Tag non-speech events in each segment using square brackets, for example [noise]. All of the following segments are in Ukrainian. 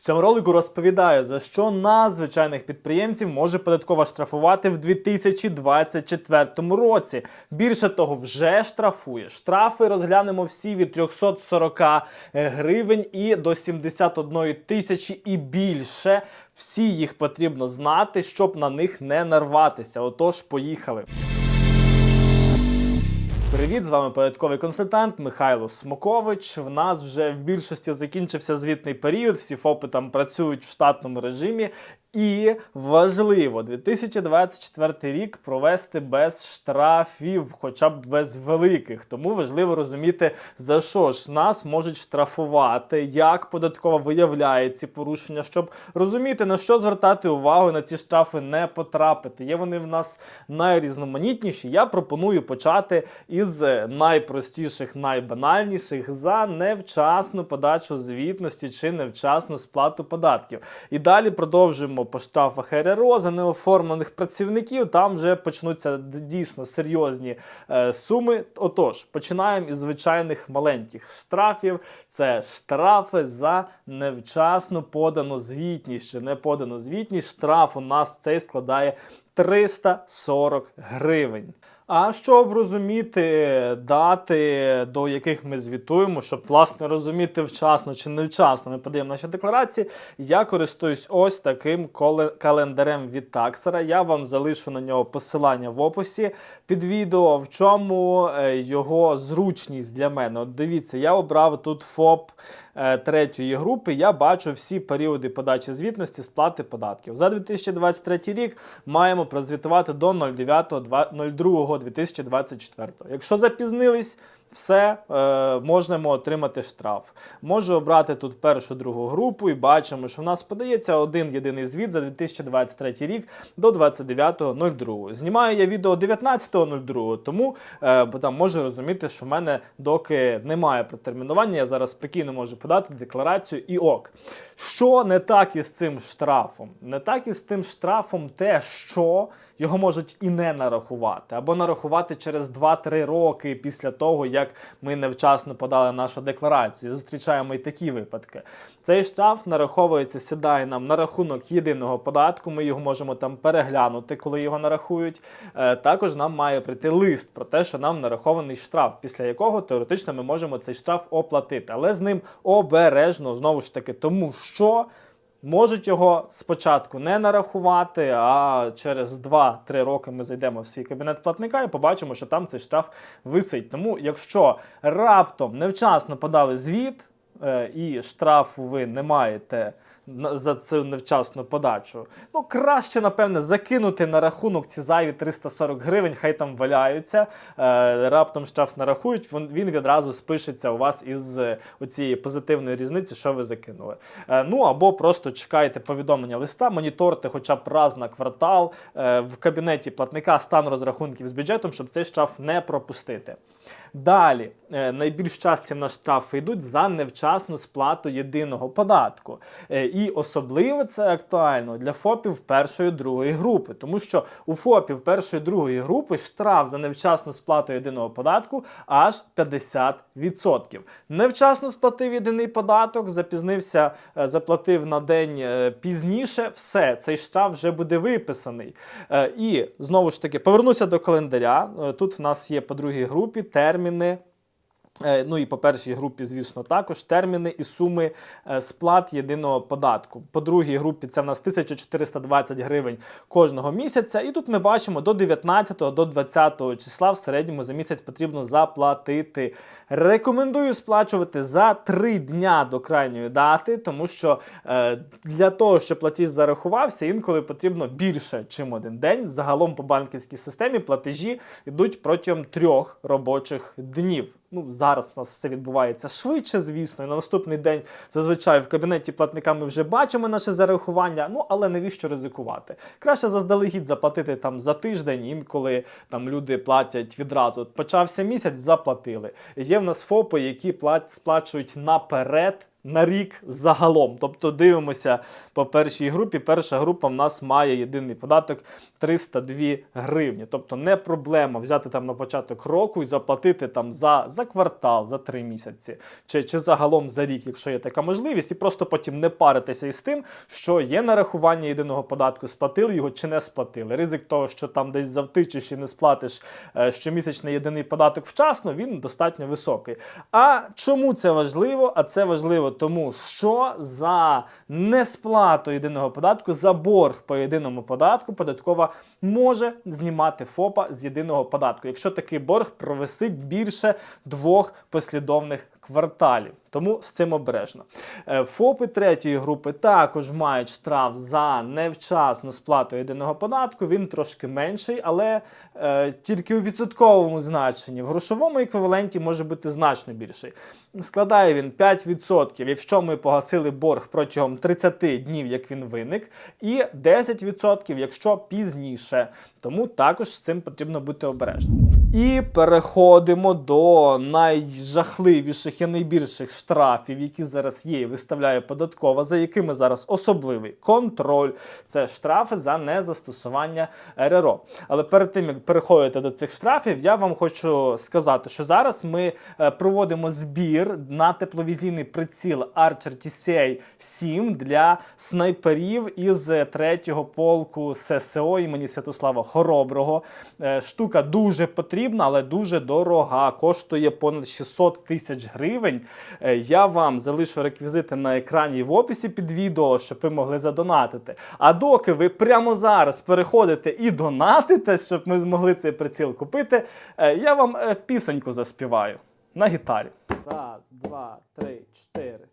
В цьому ролику розповідаю, за що нас, звичайних підприємців, може податкова штрафувати в 2024 році. Більше того, вже штрафує. Штрафи розглянемо всі від 340 гривень і до 71 тисячі і більше. Всі їх потрібно знати, щоб на них не нарватися. Отож, поїхали. Привіт, з вами порядковий консультант Михайло Смокович. В нас вже в більшості закінчився звітний період. Всі ФОПи там працюють в штатному режимі. І важливо 2024 рік провести без штрафів, хоча б без великих. Тому важливо розуміти, за що ж нас можуть штрафувати, як податкова виявляє ці порушення, щоб розуміти на що звертати увагу на ці штрафи не потрапити. Є вони в нас найрізноманітніші. Я пропоную почати із найпростіших, найбанальніших за невчасну подачу звітності чи невчасну сплату податків. І далі продовжуємо по штрафах РРО за неоформлених працівників. Там вже почнуться дійсно серйозні е, суми. Отож, починаємо із звичайних маленьких штрафів. Це штрафи за невчасно подану звітність. Чи не подану звітність. Штраф у нас цей складає 340 гривень. А щоб розуміти дати, до яких ми звітуємо, щоб власне розуміти вчасно чи невчасно, ми подаємо наші декларації. Я користуюсь ось таким календарем від таксера. Я вам залишу на нього посилання в описі під відео. В чому е, його зручність для мене? От дивіться, я обрав тут ФОП третьої групи. Я бачу всі періоди подачі звітності сплати податків. За 2023 рік маємо прозвітувати до 09.02.2024. Якщо запізнились, все е, можемо отримати штраф. Можу обрати тут першу другу групу і бачимо, що в нас подається один єдиний звіт за 2023 рік до 29.02. Знімаю я відео 19.02, тому е, бо там можу розуміти, що в мене доки немає протермінування, я зараз спокійно можу подати декларацію і ок. Що не так із цим штрафом? Не так із тим штрафом те, що його можуть і не нарахувати, або нарахувати через 2-3 роки після того, як ми невчасно подали нашу декларацію. Зустрічаємо і такі випадки. Цей штраф нараховується, сідає нам на рахунок єдиного податку. Ми його можемо там переглянути, коли його нарахують. Е, також нам має прийти лист про те, що нам нарахований штраф, після якого теоретично ми можемо цей штраф оплатити. Але з ним обережно знову ж таки, тому що. Можуть його спочатку не нарахувати, а через 2-3 роки ми зайдемо в свій кабінет платника і побачимо, що там цей штраф висить. Тому, якщо раптом невчасно подали звіт і штрафу ви не маєте за цю невчасну подачу, ну краще, напевне, закинути на рахунок ці зайві 340 гривень, хай там валяються. Е, раптом штраф нарахують, він, відразу спишеться у вас із е, оцієї позитивної різниці, що ви закинули. Е, ну або просто чекаєте повідомлення листа, моніторте хоча б раз на квартал е, в кабінеті платника стан розрахунків з бюджетом, щоб цей штраф не пропустити. Далі е, найбільш часті на штрафи йдуть за невчасну сплату єдиного податку. Е, І особливо це актуально для ФОПів першої другої групи, тому що у ФОПів першої другої групи штраф за невчасну сплату єдиного податку аж 50%. Невчасно сплатив єдиний податок, запізнився, е, заплатив на день пізніше. Все, цей штраф вже буде виписаний. І знову ж таки повернуся до календаря. Тут в нас є по другій групі терміни. Е, Ну і по першій групі, звісно, також терміни і суми е, сплат єдиного податку. По другій групі це в нас 1420 гривень кожного місяця. І тут ми бачимо до 19 до 20 числа в середньому за місяць потрібно заплатити. Рекомендую сплачувати за 3 дня до крайньої дати, тому що е, для того, щоб платіж зарахувався, інколи потрібно більше, чим один день. Загалом по банківській системі платежі йдуть протягом трьох робочих днів. Ну, зараз у нас все відбувається швидше, звісно. І на наступний день зазвичай в кабінеті платника ми вже бачимо наше зарахування. Ну але навіщо ризикувати? Краще заздалегідь заплатити там за тиждень, інколи там люди платять відразу. Почався місяць, заплатили. Є в нас ФОПи, які сплачують наперед на рік загалом. Тобто дивимося по першій групі. Перша група в нас має єдиний податок 302 гривні. Тобто не проблема взяти там на початок року і заплатити там за, за квартал, за три місяці, чи, чи загалом за рік, якщо є така можливість, і просто потім не паритися із тим, що є нарахування єдиного податку, сплатили його чи не сплатили. Ризик того, що там десь завтичиш і не сплатиш е, щомісячний єдиний податок вчасно, він достатньо високий. А чому це важливо? А це важливо тому, що за несплату єдиного податку, за борг по єдиному податку, податкова може знімати ФОПа з єдиного податку, якщо такий борг провисить більше двох послідовних кварталів. Тому з цим обережно. Е, ФОПи третьої групи також мають штраф за невчасну сплату єдиного податку. Він трошки менший, але е, тільки у відсотковому значенні. В грошовому еквіваленті може бути значно більший. Складає він 5%, якщо ми погасили борг протягом 30 днів, як він виник, і 10%, якщо пізніше. Тому також з цим потрібно бути обережним. І переходимо до найжахливіших і найбільших штрафів, які зараз є, і виставляє податкова, за якими зараз особливий контроль. Це штрафи за незастосування РРО. Але перед тим як переходити до цих штрафів, я вам хочу сказати, що зараз ми е, проводимо збір на тепловізійний приціл Archer TCA 7 для снайперів із 3-го полку ССО імені Святослава Хороброго. Е, Штука дуже потрібна, але дуже дорога. Коштує понад 600 тисяч гривень. Е, Я вам залишу реквізити на екрані в описі під відео, щоб ви могли задонатити. А доки ви прямо зараз переходите і донатите, щоб ми змогли цей приціл купити, е, я вам е, пісеньку заспіваю на гітарі. Раз, два, три, чотири.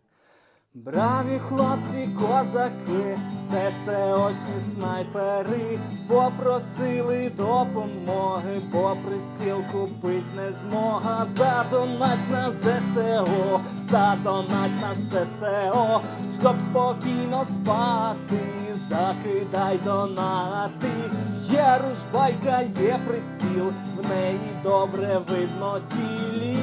Браві хлопці, козаки, ССОшні снайпери попросили допомоги, бо приціл купить не змога. Задонать на ЗСО, задонать на ССО, щоб спокійно спати, закидай донати. Є ружбайка, є приціл, в неї добре видно цілі.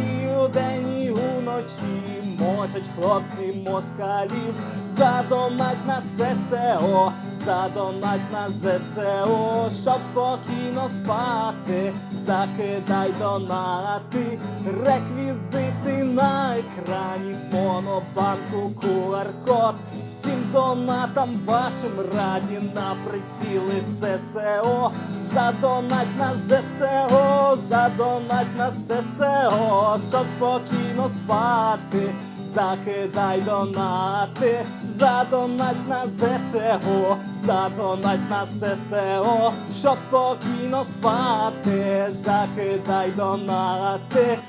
Удень і уночі мочать хлопці москалів, задонать на ССО, задонать на ЗСО, щоб спокійно спати, закидай донати, реквізити на екрані, монобанку, QR-код. Всім донатам вашим раді на приціли ССО, задонать на ЗСО, задонать на ССО, щоб спокійно спати, закидай донати, задонать на ЗСО, задонать на ССО, щоб спокійно спати, закидай донати.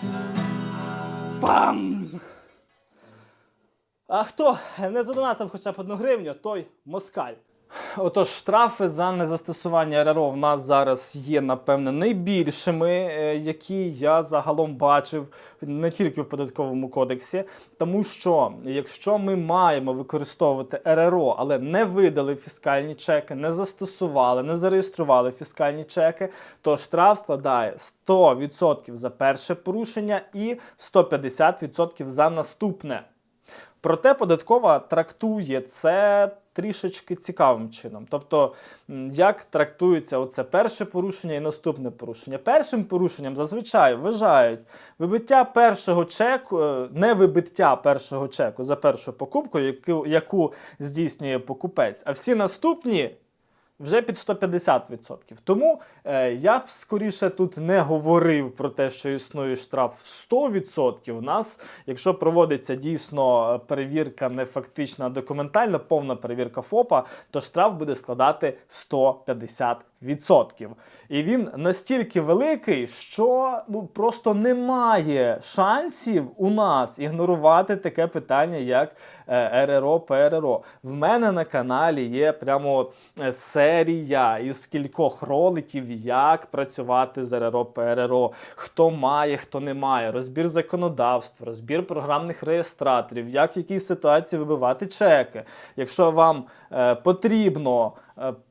Пам! А хто не задонатив хоча б одну гривню, той москаль. Отож, штрафи за незастосування РРО в нас зараз є, напевне, найбільшими, е, які я загалом бачив не тільки в податковому кодексі, тому що якщо ми маємо використовувати РРО, але не видали фіскальні чеки, не застосували, не зареєстрували фіскальні чеки, то штраф складає 100% за перше порушення і 150% за наступне. Проте податкова трактує це трішечки цікавим чином. Тобто, як трактується оце перше порушення і наступне порушення. Першим порушенням зазвичай вважають вибиття першого чеку, е, не вибиття першого чеку за першу покупку, яку, яку здійснює покупець, а всі наступні вже під 150%. Тому е, я б скоріше тут не говорив про те, що існує штраф в 100%. У нас, якщо проводиться дійсно е, перевірка не фактична, а документальна, повна перевірка ФОПа, то штраф буде складати 150%. І він настільки великий, що ну, просто немає шансів у нас ігнорувати таке питання, як е, РРО, ПРРО. В мене на каналі є прямо е, серія із кількох роликів, як працювати з РРО, ПРРО, хто має, хто не має, розбір законодавства, розбір програмних реєстраторів, як в якій ситуації вибивати чеки. Якщо вам е, потрібно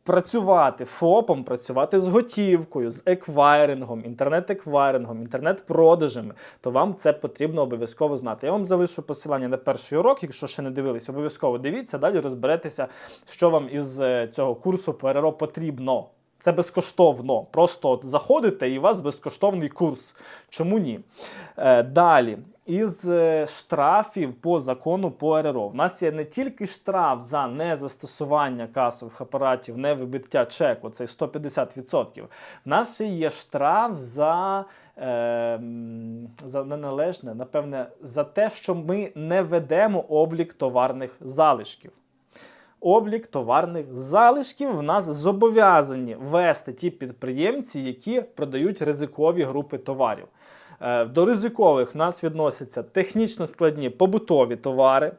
працювати ФОПом, працювати з готівкою, з еквайрингом, інтернет-еквайрингом, інтернет-продажами, то вам це потрібно обов'язково знати. Я вам залишу посилання на перший урок, якщо ще не дивились, обов'язково дивіться, далі розберетеся, що вам із е, цього курсу ПРО потрібно. Це безкоштовно. Просто заходите і у вас безкоштовний курс. Чому ні? Е, далі. Із е, штрафів по закону по РРО. В нас є не тільки штраф за незастосування касових апаратів, невибиття чеку, це 150%. В нас ще є штраф за, е, за неналежне, напевне, за те, що ми не ведемо облік товарних залишків облік товарних залишків в нас зобов'язані вести ті підприємці, які продають ризикові групи товарів. Е, До ризикових в нас відносяться технічно складні побутові товари.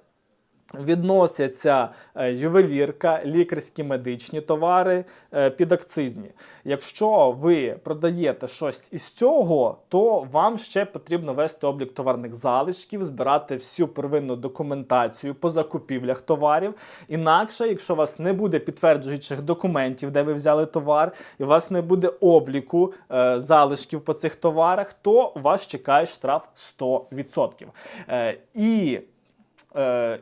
Відносяться е, ювелірка, лікарські медичні товари, е, підакцизні. Якщо ви продаєте щось із цього, то вам ще потрібно вести облік товарних залишків, збирати всю первинну документацію по закупівлях товарів. Інакше, якщо у вас не буде підтверджуючих документів, де ви взяли товар, і у вас не буде обліку е, залишків по цих товарах, то вас чекає штраф 100%. Е, і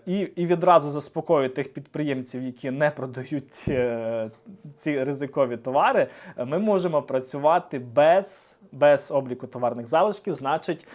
і, і відразу заспокою тих підприємців, які не продають е, ці ризикові товари, е, ми можемо працювати без, без обліку товарних залишків. Значить,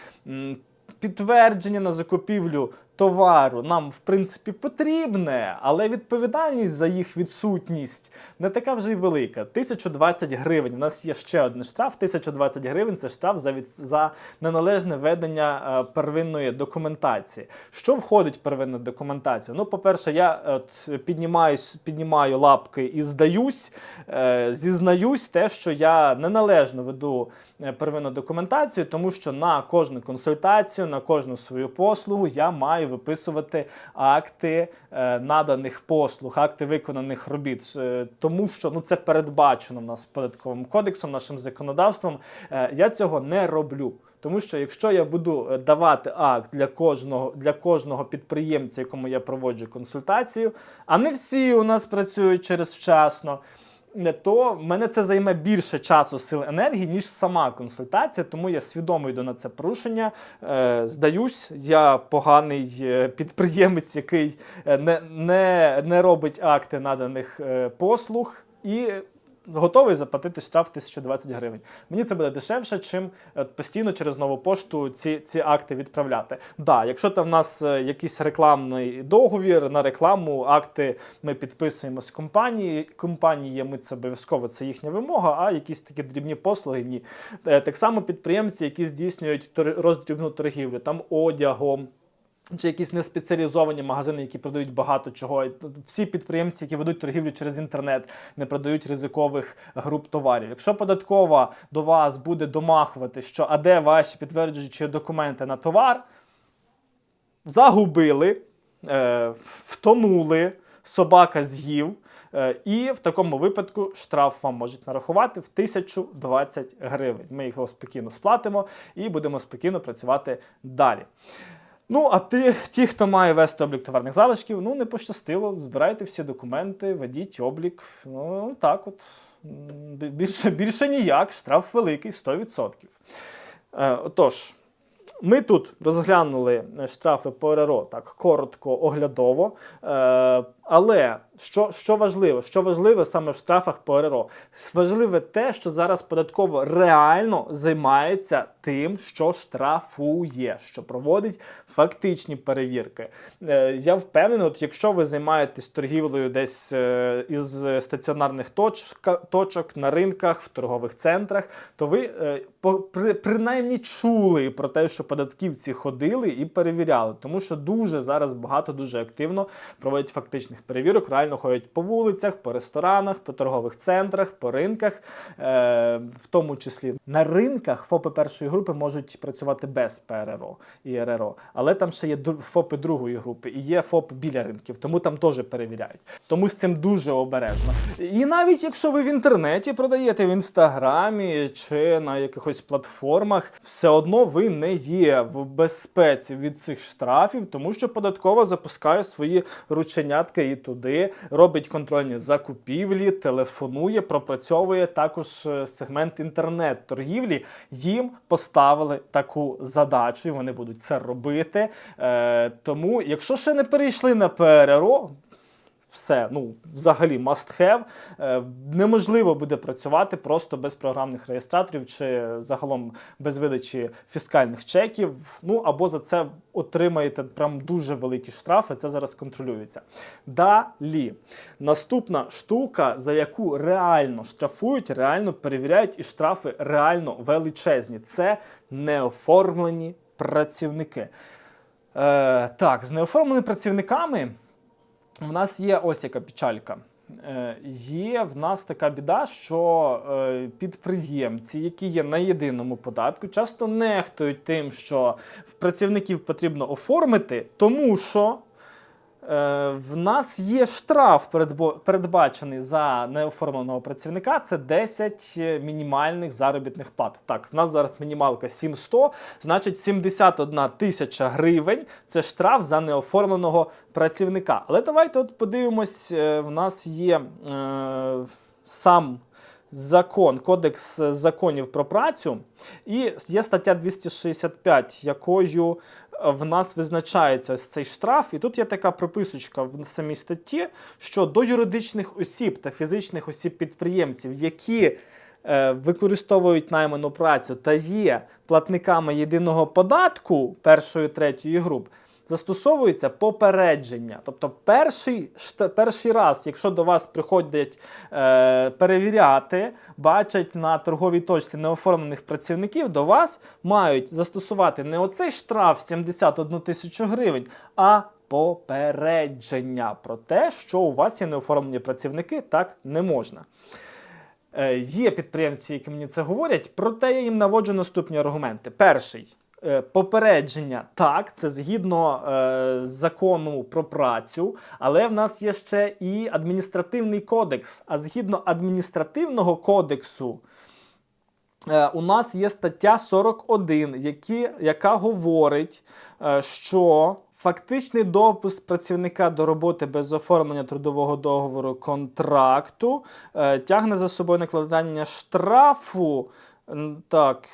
підтвердження на закупівлю товару нам, в принципі, потрібне, але відповідальність за їх відсутність не така вже й велика. 1020 гривень. У нас є ще один штраф. 1020 гривень це штраф за, від... за неналежне ведення е, первинної документації. Що входить в первинну документацію? Ну, по-перше, я е, от, піднімаюсь, піднімаю лапки і здаюсь, е, зізнаюсь те, що я неналежно веду е, первинну документацію, тому що на кожну консультацію, на кожну свою послугу я маю виписувати акти е, наданих послуг, акти виконаних робіт. Е, тому що ну, це передбачено в нас податковим кодексом, нашим законодавством. Е, я цього не роблю. Тому що якщо я буду давати акт для кожного для кожного підприємця, якому я проводжу консультацію, а не всі у нас працюють через вчасно, то мене це займе більше часу, сил енергії, ніж сама консультація. Тому я свідомо йду на це порушення. Е, здаюсь, я поганий е, підприємець, який е, не, не, не робить акти наданих послуг і. Готовий заплатити штраф 1020 гривень. Мені це буде дешевше, чим е, постійно через нову пошту ці, ці акти відправляти. Да, якщо там в нас е, якийсь рекламний договір на рекламу, акти ми підписуємо з компанії. Ми це обов'язково це їхня вимога, а якісь такі дрібні послуги ні. Е, Так само підприємці, які здійснюють роздрібну торгівлю, там одягом. Чи якісь неспеціалізовані магазини, які продають багато чого. Всі підприємці, які ведуть торгівлю через інтернет, не продають ризикових груп товарів. Якщо податкова до вас буде домахувати, що а де ваші підтверджуючі документи на товар, загубили, е, втонули, собака з'їв. Е, І в такому випадку штраф вам можуть нарахувати в 1020 гривень. Ми його спокійно сплатимо і будемо спокійно працювати далі. Ну, а ти, ті, хто має вести облік товарних залишків, ну не пощастило, збирайте всі документи, ведіть облік. Ну, так от. Більше, більше ніяк, штраф великий 100%. Е, отож, ми тут розглянули е, штрафи по РРО так коротко, оглядово. Е, але що, що важливо? Що важливо саме в штрафах по РРО? Важливе те, що зараз податково реально займається тим, що штрафує, що проводить фактичні перевірки. Е, я впевнений, от якщо ви займаєтесь торгівлею десь е, із стаціонарних точка, точок на ринках, в торгових центрах, то ви е, по- при, принаймні чули про те, що податківці ходили і перевіряли, тому що дуже зараз багато дуже активно проводять фактичних перевірок, реально ходять по вулицях, по ресторанах, по торгових центрах, по ринках, е, в тому числі на ринках ФОПи першої групи можуть працювати без ПРРО і РРО. Але там ще є ФОПи другої групи і є ФОП біля ринків, тому там теж перевіряють. Тому з цим дуже обережно. І навіть якщо ви в інтернеті продаєте в інстаграмі чи на якихось платформах, все одно ви не є в безпеці від цих штрафів, тому що податкова запускає свої рученятка і туди, робить контрольні закупівлі, телефонує, пропрацьовує також е, сегмент інтернет-торгівлі. Їм поставили таку задачу, і вони будуть це робити. Е, тому, якщо ще не перейшли на ПРРО, все, ну, взагалі must have. Е, неможливо буде працювати просто без програмних реєстраторів чи загалом без видачі фіскальних чеків. Ну або за це отримаєте прям дуже великі штрафи. Це зараз контролюється. Далі, наступна штука, за яку реально штрафують, реально перевіряють, і штрафи реально величезні. Це неоформлені працівники. Е, так, з неоформленими працівниками. В нас є ось яка печалька. Е, Є в нас така біда, що е, підприємці, які є на єдиному податку, часто нехтують тим, що працівників потрібно оформити, тому що в нас є штраф передбачений за неоформленого працівника. Це 10 мінімальних заробітних плат. Так, в нас зараз мінімалка 700, значить 71 тисяча гривень це штраф за неоформленого працівника. Але давайте от подивимось, е, в нас є е, сам. Закон, кодекс законів про працю, і є стаття 265, якою е, в нас визначається ось цей штраф. І тут є така приписочка в самій статті, що до юридичних осіб та фізичних осіб підприємців, які е, використовують найману працю та є платниками єдиного податку першої третьої груп, застосовується попередження. Тобто, перший, перший раз, якщо до вас приходять е, перевіряти, бачать на торговій точці неоформлених працівників, до вас мають застосувати не оцей штраф 71 тисячу гривень, а попередження про те, що у вас є неоформлені працівники, так не можна. Е, Є підприємці, які мені це говорять, проте я їм наводжу наступні аргументи. Перший. Е, Попередження так, це згідно е, закону про працю, але в нас є ще і адміністративний кодекс. А згідно адміністративного кодексу, е, у нас є стаття 41, які, яка говорить, е, що фактичний допуск працівника до роботи без оформлення трудового договору контракту е, тягне за собою накладання штрафу. Так,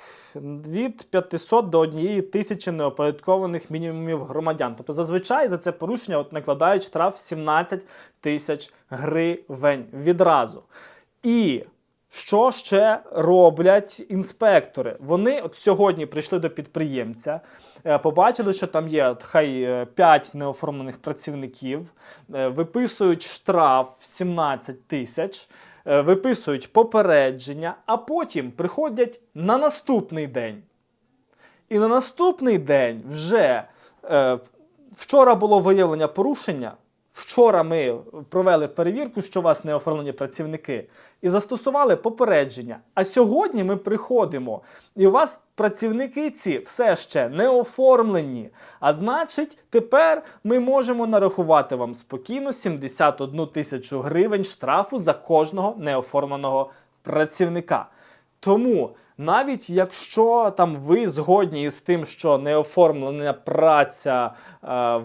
від 500 до 1 тисячі неоподаткованих мінімумів громадян. Тобто зазвичай за це порушення от накладають штраф 17 тисяч гривень відразу. І що ще роблять інспектори? Вони от сьогодні прийшли до підприємця, е, побачили, що там є от, хай 5 неоформлених працівників, е, виписують штраф 17 тисяч, е, виписують попередження, а потім приходять на наступний день. І на наступний день вже е, вчора було виявлення порушення. Вчора ми провели перевірку, що у вас не оформлені працівники, і застосували попередження. А сьогодні ми приходимо, і у вас працівники ці все ще не оформлені. А значить, тепер ми можемо нарахувати вам спокійно 71 тисячу гривень штрафу за кожного неоформленого працівника. Тому навіть якщо там ви згодні з тим, що неоформлена праця, е,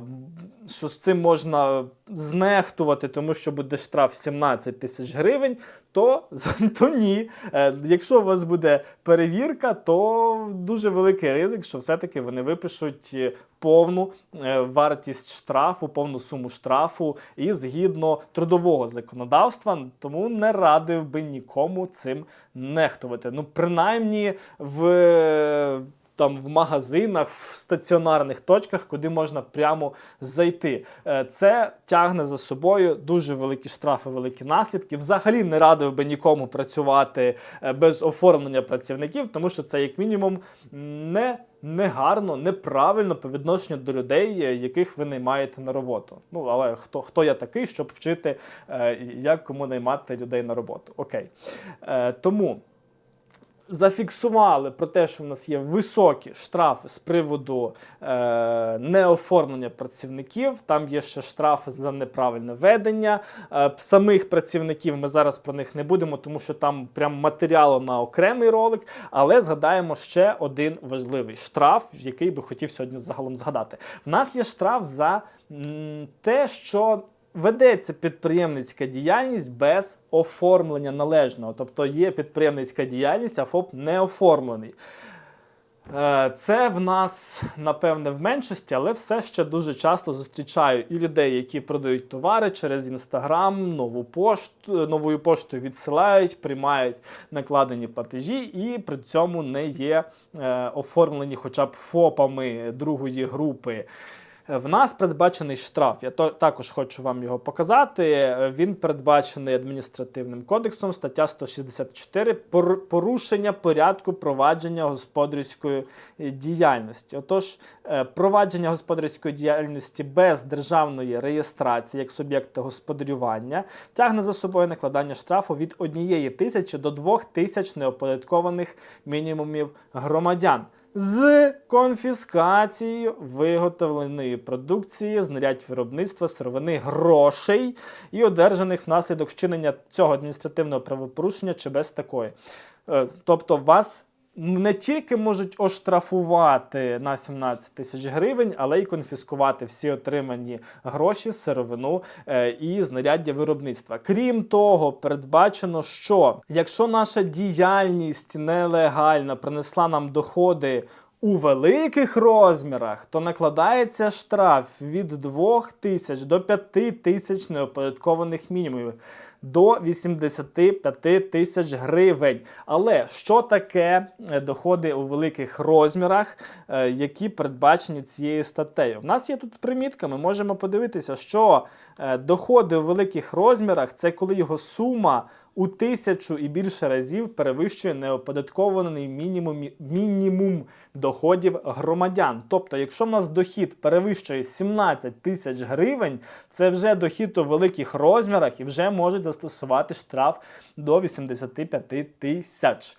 що з цим можна знехтувати, тому що буде штраф 17 тисяч гривень, то, [laughs] то ні. Е, Якщо у вас буде перевірка, то дуже великий ризик, що все-таки вони випишуть е, повну е, вартість штрафу, повну суму штрафу і згідно трудового законодавства, тому не радив би нікому цим нехтувати. Ну, принаймні в. Там в магазинах, в стаціонарних точках, куди можна прямо зайти. Е, Це тягне за собою дуже великі штрафи, великі наслідки. Взагалі не радив би нікому працювати е, без оформлення працівників, тому що це як мінімум не негарно, неправильно по відношенню до людей, е, яких ви наймаєте на роботу. Ну але хто хто я такий, щоб вчити, як кому наймати людей на роботу? Окей. Тому. Зафіксували про те, що в нас є високі штрафи з приводу е, неоформлення працівників. Там є ще штрафи за неправильне ведення. Е, самих працівників ми зараз про них не будемо, тому що там прям матеріалу на окремий ролик. Але згадаємо ще один важливий штраф, який би хотів сьогодні загалом згадати. В нас є штраф за м, те, що ведеться підприємницька діяльність без оформлення належного. Тобто є підприємницька діяльність, а ФОП не оформлений. Е, Це в нас, напевне, в меншості, але все ще дуже часто зустрічаю і людей, які продають товари через інстаграм, нову пошту, новою поштою відсилають, приймають накладені платежі і при цьому не є е, оформлені хоча б ФОПами другої групи. В нас передбачений штраф. Я то, також хочу вам його показати. Він передбачений адміністративним кодексом, стаття 164 пор- порушення порядку провадження господарської діяльності. Отож, е, провадження господарської діяльності без державної реєстрації як суб'єкта господарювання тягне за собою накладання штрафу від 1 тисячі до 2 тисяч неоподаткованих мінімумів громадян з конфіскацією виготовленої продукції, знарядь виробництва, сировини, грошей і одержаних внаслідок вчинення цього адміністративного правопорушення чи без такої. Е, Тобто вас не тільки можуть оштрафувати на 17 тисяч гривень, але й конфіскувати всі отримані гроші, сировину е, і знаряддя виробництва. Крім того, передбачено, що якщо наша діяльність нелегальна принесла нам доходи. У великих розмірах то накладається штраф від 2 тисяч до 5 тисяч неоподаткованих мінімумів до 85 тисяч гривень. Але що таке е, доходи у великих розмірах, е, які передбачені цією статтею? У нас є тут примітка, ми можемо подивитися, що е, доходи у великих розмірах це коли його сума. У тисячу і більше разів перевищує неоподаткований мінімум, мінімум доходів громадян. Тобто, якщо в нас дохід перевищує 17 тисяч гривень, це вже дохід у великих розмірах і вже можуть застосувати штраф до 85 тисяч.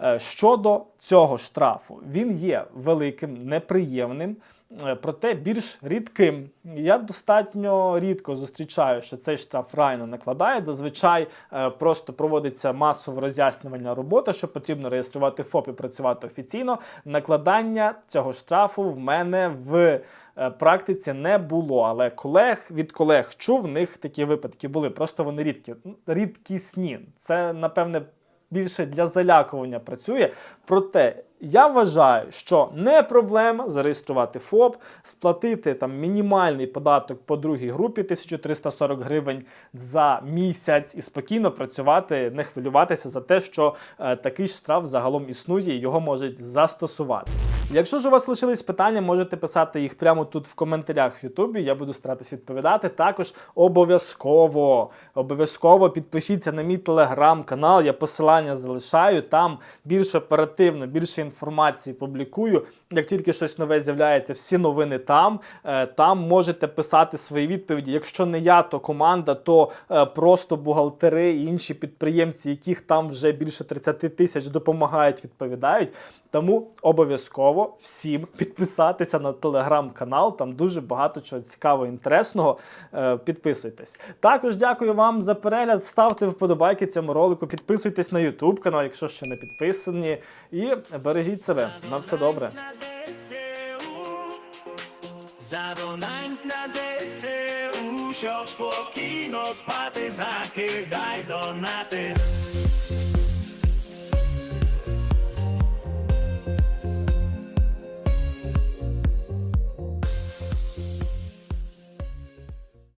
Е, Щодо цього штрафу, він є великим, неприємним. Е, Проте більш рідким. Я достатньо рідко зустрічаю, що цей штраф реально накладають. Зазвичай е, просто проводиться масово роз'яснювальна робота, що потрібно реєструвати ФОП і працювати офіційно. Накладання цього штрафу в мене в е, практиці не було. Але колег від колег чув, в них такі випадки були. Просто вони рідкі, рідкісні. Це напевне більше для залякування працює. Проте я вважаю, що не проблема зареєструвати ФОП, сплатити там мінімальний податок по другій групі 1340 гривень за місяць і спокійно працювати, не хвилюватися за те, що е, такий штраф загалом існує і його можуть застосувати. Якщо ж у вас лишились питання, можете писати їх прямо тут в коментарях в Ютубі. Я буду старатись відповідати. Також обов'язково обов'язково підпишіться на мій телеграм-канал. Я посилання залишаю. Там більш оперативно, більше інформації публікую. Як тільки щось нове з'являється, всі новини там. Е, Там можете писати свої відповіді. Якщо не я, то команда, то е, просто бухгалтери і інші підприємці, яких там вже більше 30 тисяч допомагають, відповідають. Тому обов'язково всім підписатися на телеграм-канал. Там дуже багато чого цікавого, інтересного. Е, Підписуйтесь. Також дякую вам за перегляд. Ставте вподобайки цьому ролику, підписуйтесь на YouTube канал, якщо ще не підписані. І бережіть себе. На все добре. на ЗСУ, на ЗСУ, щоб спокійно спати, закидай донати.